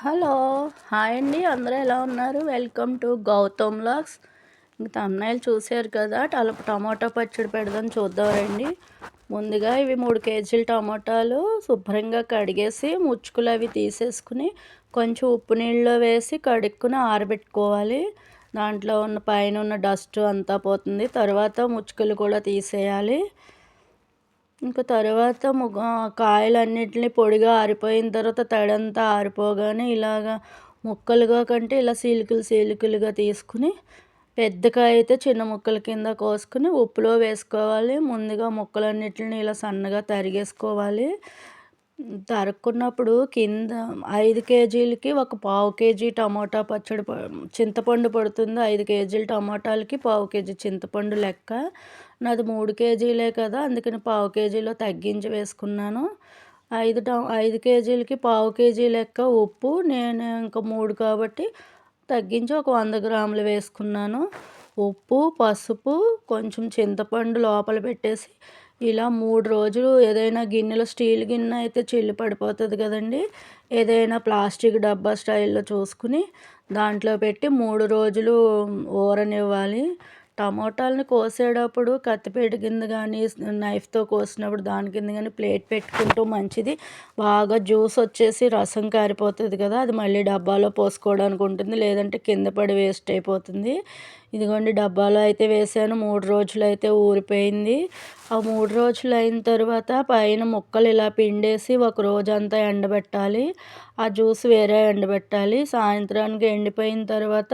Hello. Hi అండి. అందరూ ఎలా ఉన్నారు? వెల్కమ్ టు గౌతమ్ లాక్స్ ఇంక తమ్నాయిలు చూసారు కదా అలా టమాటా పచ్చడి పెడదాం చూద్దాం రండి. ముందుగా ఇవి మూడు కేజీల టమాటాలు శుభ్రంగా కడిగేసి ముచ్చుకులు అవి తీసేసుకుని కొంచెం ఉప్పు నీళ్ళలో వేసి కడుక్కుని ఆరబెట్టుకోవాలి. దాంట్లో ఉన్న పైన ఉన్న డస్ట్ అంతా పోతుంది. తర్వాత ముచ్చుకలు కూడా తీసేయాలి. ఇంకా తర్వాత ముగ కాయలన్నిటిని పొడిగా ఆరిపోయిన తర్వాత తడంతా ఆరిపోగానే ఇలాగా ముక్కలుగా కంటే ఇలా సీలికలు సీలికలుగా తీసుకుని పెద్ద కాయ అయితే చిన్న ముక్కల కింద కోసుకుని ఉప్పులో వేసుకోవాలి. ముందుగా ముక్కలన్నిటిని ఇలా సన్నగా తరిగేసుకోవాలి. తరుక్కున్నప్పుడు కింద ఐదు కేజీలకి ఒక పావు కేజీ టమాటా పచ్చడి చింతపండు పడుతుంది. ఐదు కేజీల టమాటాలకి పావు కేజీ చింతపండు లెక్క. నాది మూడు కేజీలే కదా అందుకని పావు కేజీలో తగ్గించి వేసుకున్నాను. ఐదు ట ఐదు కేజీలకి పావు కేజీ లెక్క ఉప్పు నేను ఇంకా మూడు కాబట్టి తగ్గించి ఒక వంద గ్రాములు వేసుకున్నాను. ఉప్పు పసుపు కొంచెం చింతపండు లోపల పెట్టేసి ఇలా మూడు రోజులు ఏదైనా గిన్నెలో స్టీల్ గిన్నె అయితే చిల్లు పడిపోతుంది కదండి ఏదైనా ప్లాస్టిక్ డబ్బా స్టైల్లో చూసుకుని దాంట్లో పెట్టి మూడు రోజులు ఊరనివ్వాలి. టమోటాలని కోసేటప్పుడు కత్తిపేట కింద కానీ నైఫ్తో కోసినప్పుడు దాని కింద కానీ ప్లేట్ పెట్టుకుంటూ మంచిది. బాగా జ్యూస్ వచ్చేసి రసం కారిపోతుంది కదా అది మళ్ళీ డబ్బాలో పోసుకోవడానికి ఉంటుంది. లేదంటే కింద పడి వేస్ట్ అయిపోతుంది. ఇదిగోండి డబ్బాలో అయితే వేసాను. మూడు రోజులు అయితే ఊరిపోయింది. ఆ మూడు రోజులు అయిన తర్వాత పైన ముక్కలు ఇలా పిండేసి ఒక రోజంతా ఎండబెట్టాలి. ఆ జ్యూస్ వేరే ఎండబెట్టాలి. సాయంత్రానికి ఎండిపోయిన తర్వాత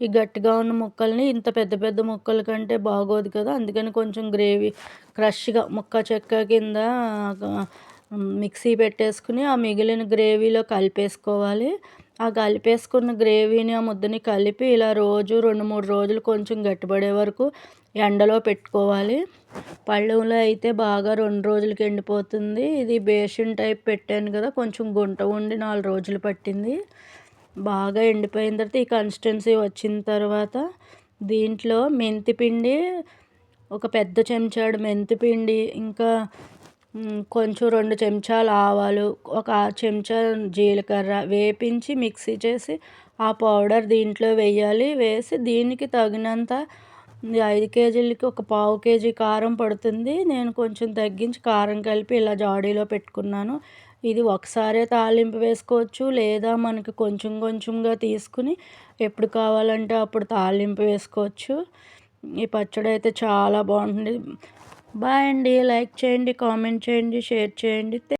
ఈ గట్టిగా ఉన్న ముక్కల్ని ఇంత పెద్ద పెద్ద ముక్కల కంటే బాగోదు కదా. అందుకని కొంచెం గ్రేవీ క్రష్గా ముక్క చెక్క కింద మిక్సీ పెట్టేసుకుని ఆ మిగిలిన గ్రేవీలో కలిపేసుకోవాలి. ఆ కలిపేసుకున్న గ్రేవీని ఆ ముద్దని కలిపి ఇలా రోజు రెండు మూడు రోజులు కొంచెం గట్టిపడే వరకు ఎండలో పెట్టుకోవాలి. పళ్ళెంలో అయితే బాగా రెండు రోజులకి ఎండిపోతుంది. ఇది బేషన్ టైప్ పెట్టాను కదా కొంచెం గుంట ఉండి నాలుగు రోజులు పట్టింది. బాగా ఎండిపోయిన తర్వాత ఈ కన్సిస్టెన్సీ వచ్చిన తర్వాత దీంట్లో మెంతిపిండి ఒక పెద్ద చెంచాడు మెంతిపిండి ఇంకా కొంచెం రెండు చెంచాలు ఆవాలు ఒక చెంచా జీలకర్ర వేపించి మిక్సీ చేసి ఆ పౌడర్ దీంట్లో వేయాలి. వేసి దీనికి తగినంత ఐదు కేజీలకి ఒక పావు కేజీ కారం పడుతుంది. నేను కొంచెం తగ్గించి కారం కలిపి ఇలా జాడీలో పెట్టుకున్నాను. ఇది ఒకసారే తాలింపు వేసుకోవచ్చు లేదా మనకి కొంచెం కొంచెంగా తీసుకుని ఎప్పుడు కావాలంటే అప్పుడు తాలింపు వేసుకోవచ్చు. ఈ పచ్చడి అయితే చాలా బాగుంటుంది. బాయ్ అండి. లైక్ చేయండి కామెంట్ చేయండి షేర్ చేయండి.